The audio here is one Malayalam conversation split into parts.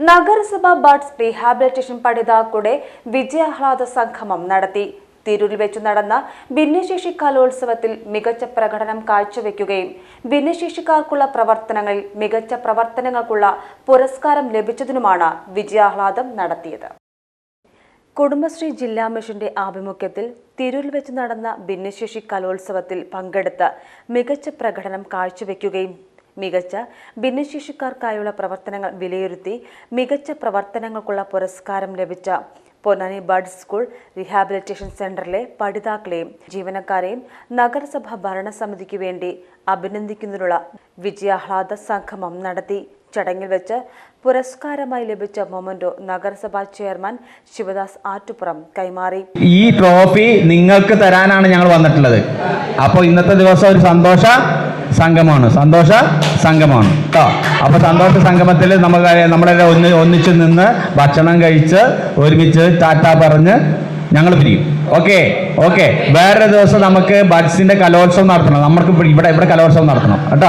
നഗരസഭ ബഡ്സ് റീഹാബിലിറ്റേഷൻ പഠിതാക്കളുടെ വിജയാഹ്ലാദ സംഗമം നടത്തി. തിരൂരിൽ വെച്ച് നടന്ന ഭിന്നശേഷി കലോത്സവത്തിൽ മികച്ച പ്രകടനം കാഴ്ചവെക്കുകയും ഭിന്നശേഷിക്കാർക്കുള്ള പ്രവർത്തനങ്ങളിൽ മികച്ച പ്രവർത്തനങ്ങൾക്കുള്ള പുരസ്കാരം ലഭിച്ചതിനുമാണ് വിജയാഹ്ലാദം നടത്തിയത്. കുടുംബശ്രീ ജില്ലാ മിഷന്റെ ആഭിമുഖ്യത്തിൽ തിരൂരിൽ വെച്ച് നടന്ന ഭിന്നശേഷി കലോത്സവത്തിൽ പങ്കെടുത്ത് മികച്ച പ്രകടനം കാഴ്ചവെക്കുകയും മികച്ച ഭിന്നശേഷിക്കാർക്കായുള്ള പ്രവർത്തനങ്ങൾ വിലയിരുത്തി മികച്ച പ്രവർത്തനങ്ങൾക്കുള്ള പുരസ്കാരം ലഭിച്ച പൊന്നാനി ബഡ് സ്കൂൾ റീഹാബിലിറ്റേഷൻ സെന്ററിലെ പഠിതാക്കളെയും ജീവനക്കാരെയും നഗരസഭ ഭരണസമിതിക്ക് വേണ്ടി അഭിനന്ദിക്കുന്നതിനുള്ള വിജയാഹ്ലാദ സംഗമം നടത്തി. ചടങ്ങിൽ വെച്ച് പുരസ്കാരമായി ലഭിച്ച മൊമന്റോ നഗരസഭാ ചെയർമാൻ ശിവദാസ് ആറ്റുപുറം കൈമാറി. ഈ ട്രോഫി നിങ്ങൾക്ക് തരാനാണ് ഞങ്ങൾ വന്നിട്ടുള്ളത്. അപ്പോൾ ഇന്നത്തെ ദിവസം ഒരു സന്തോഷ സംഘമാണ് സന്തോഷ സംഘമാണ് കേട്ടോ അപ്പോൾ സന്തോഷ സംഗമത്തിൽ നമുക്ക് നമ്മളെല്ലാം ഒന്ന് ഒന്നിച്ച് നിന്ന് ഭക്ഷണം കഴിച്ച് ഒരുമിച്ച് ടാറ്റ പറഞ്ഞ് ഞങ്ങൾ പിരിയും. ഓക്കെ? ഓക്കെ. വേറൊരു ദിവസം നമുക്ക് ബഡ്സിന്റെ കലോത്സവം നടത്തണം. നമുക്ക് ഇവിടെ- ഇവിടെ കലോത്സവം നടത്തണം. കേട്ടോ?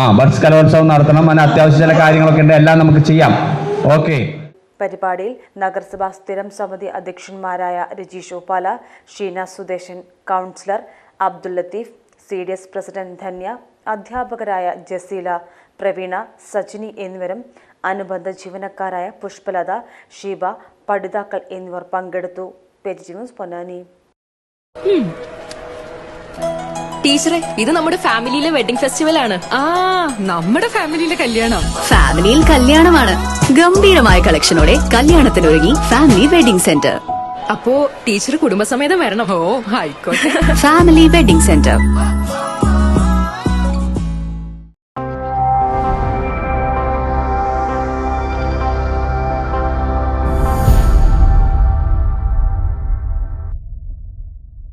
ആ ബഡ്സ് കലോത്സവം നടത്തണം. അതിന് അത്യാവശ്യം ചില കാര്യങ്ങളൊക്കെ ഉണ്ട്. എല്ലാം നമുക്ക് ചെയ്യാം. ഓക്കെ. പരിപാടിയിൽ നഗരസഭാ സ്ഥിരം സമിതി അധ്യക്ഷന്മാരായ Rajeesh Uppala Sheena Sudesan councillor Abdul Latheef C D S president Dhanya അധ്യാപകരായ ജസീല പ്രവീണ സജിനി എന്നിവരും അനുബന്ധ ജീവനക്കാരായ പുഷ്പലത ഷീബ പഠിതാക്കൾ എന്നിവർ പങ്കെടുത്തു. പൊന്നാനി. ടീച്ചറെ ഇത് നമ്മുടെ ഫാമിലിയിലെ വെഡിങ് ഫെസ്റ്റിവൽ ആണ്. ആ നമ്മുടെ ഫാമിലിയിലെ കല്യാണം. ഫാമിലിയിൽ കല്യാണമാണ്. ഗംഭീരമായ കളക്ഷനോടെ കല്യാണത്തിനൊരുങ്ങി ഫാമിലി വെഡിംഗ് സെന്റർ. അപ്പോ ടീച്ചർ കുടുംബസമേതം വരണം. ഓ ആയിക്കോട്ടെ. Family wedding centre.